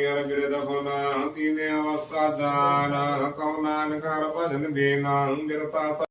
ਨਿਰ ਬਿਰਦ ਫਰਮਾਨ ਤੀਨੇ ਅਵਸਥਾ ਦਾਨ। ਕਉ ਨਾਨਕ ਹਰ ਭਜਨ ਬੇਨਾ ਨਿਰਤਾ ਸੈ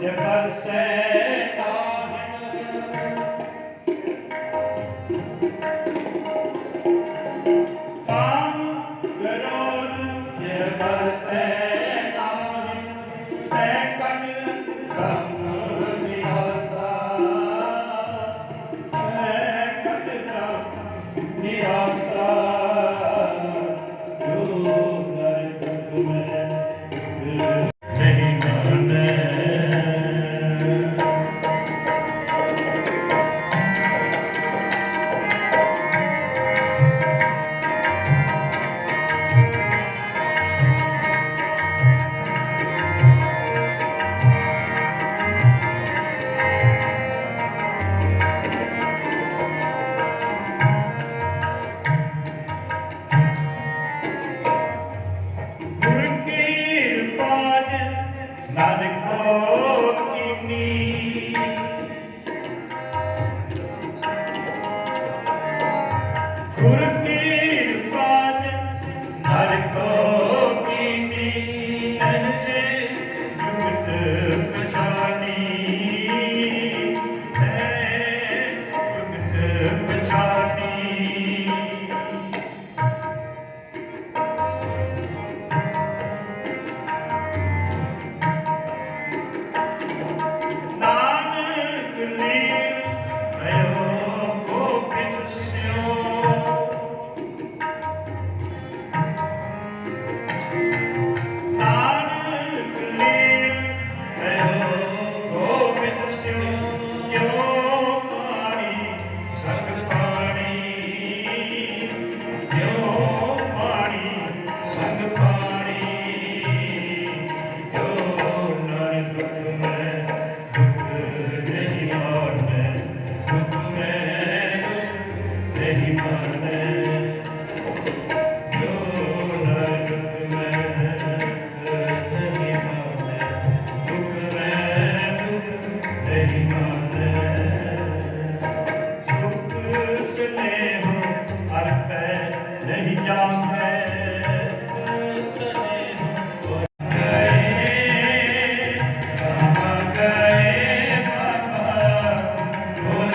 ਪੰਜਾਬ ਰੰਗਾਰ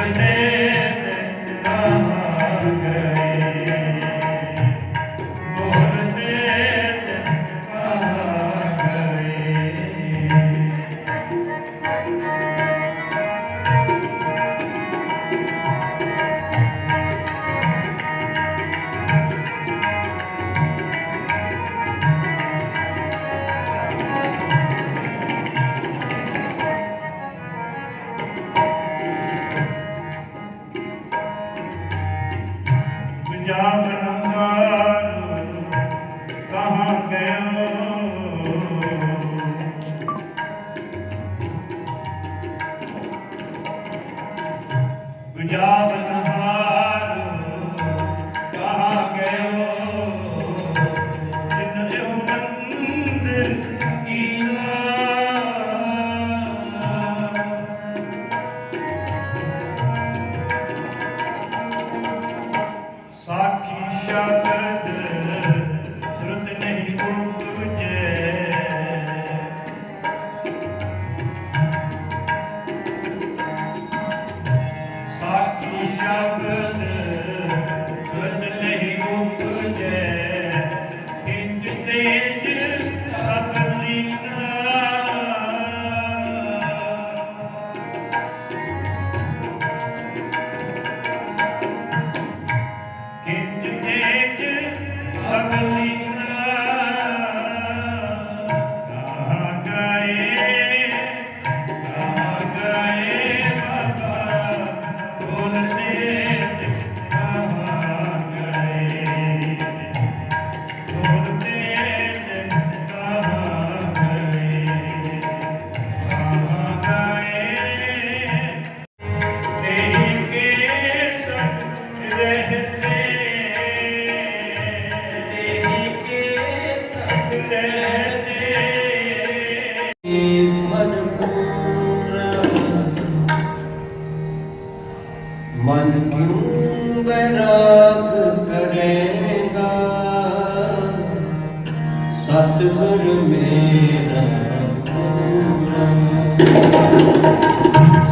siempre. ਗਏ ਸਤਿਗੁਰ ਮੇਰਾ ਪੂਰਨ।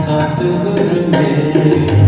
ਸਤਿਗੁਰ ਮੇਰਾ